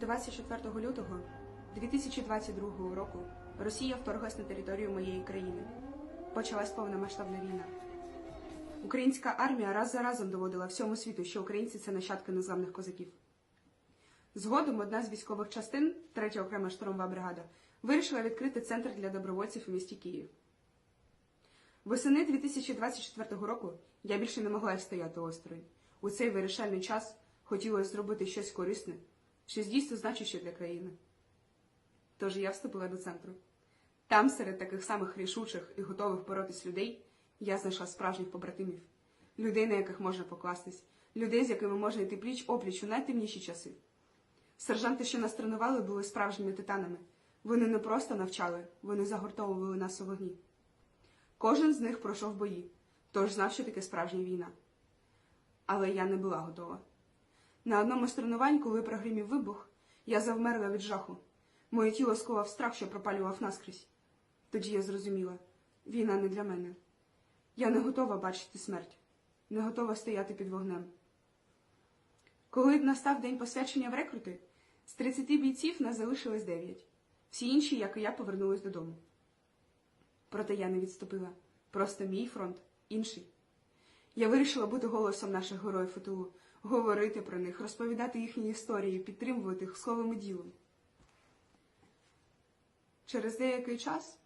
24 лютого 2022 року Росія вторглась на територію моєї країни. Почалась повномасштабна війна. Українська армія раз за разом доводила всьому світу, що українці це нащадки незламних козаків. Згодом одна з військових частин, 3 окрема штурмова бригада, вирішила відкрити центр для добровольців у місті Київ. Восени 2024 року я більше не могла стояти осторонь. У цей вирішальний час хотілося зробити щось корисне, щось дійсно значуще для країни. Тож я вступила до центру. Там, серед таких самих рішучих і готових боротись людей, я знайшла справжніх побратимів, людей, на яких можна покластись, людей, з якими можна йти пліч опліч у найтемніші часи. Сержанти, що нас тренували, були справжніми титанами. Вони не просто навчали, вони загортовували нас у вогні. Кожен з них пройшов бої, тож знав, що таке справжня війна. Але я не була готова. На одному з тренувань, коли прогримів вибух, я завмерла від жаху. Моє тіло сковав страх, що пропалював наскрізь. Тоді я зрозуміла, війна не для мене. Я не готова бачити смерть, не готова стояти під вогнем. Коли настав день посвячення в рекрути, з 30 бійців нас залишилось 9. Всі інші, як і я, повернулись додому. Проте я не відступила. Просто мій фронт інший. Я вирішила бути голосом наших героїв ФТУ, говорити про них, розповідати їхні історії, підтримувати їх словом і ділом. Через деякий час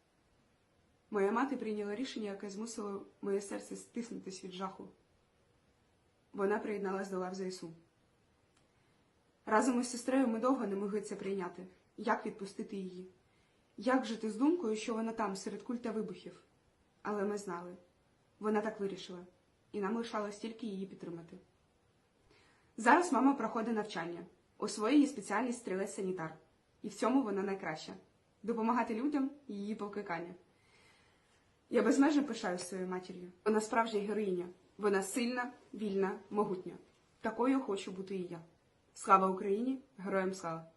моя мати прийняла рішення, яке змусило моє серце стиснутись від жаху. Вона приєдналась до лав ЗСУ. Разом із сестрою ми довго не могли це прийняти. Як відпустити її? Як жити з думкою, що вона там, серед куль та вибухів? Але ми знали. Вона так вирішила, і нам лишалось тільки її підтримати. Зараз мама проходить навчання. У своїй спеціальність стрілець-санітар. І в цьому вона найкраща. Допомагати людям її покликання. Я безмежно пишаюсь своєю матір'ю. Вона справжня героїня. Вона сильна, вільна, могутня. Такою хочу бути і я. Слава Україні! Героям слава!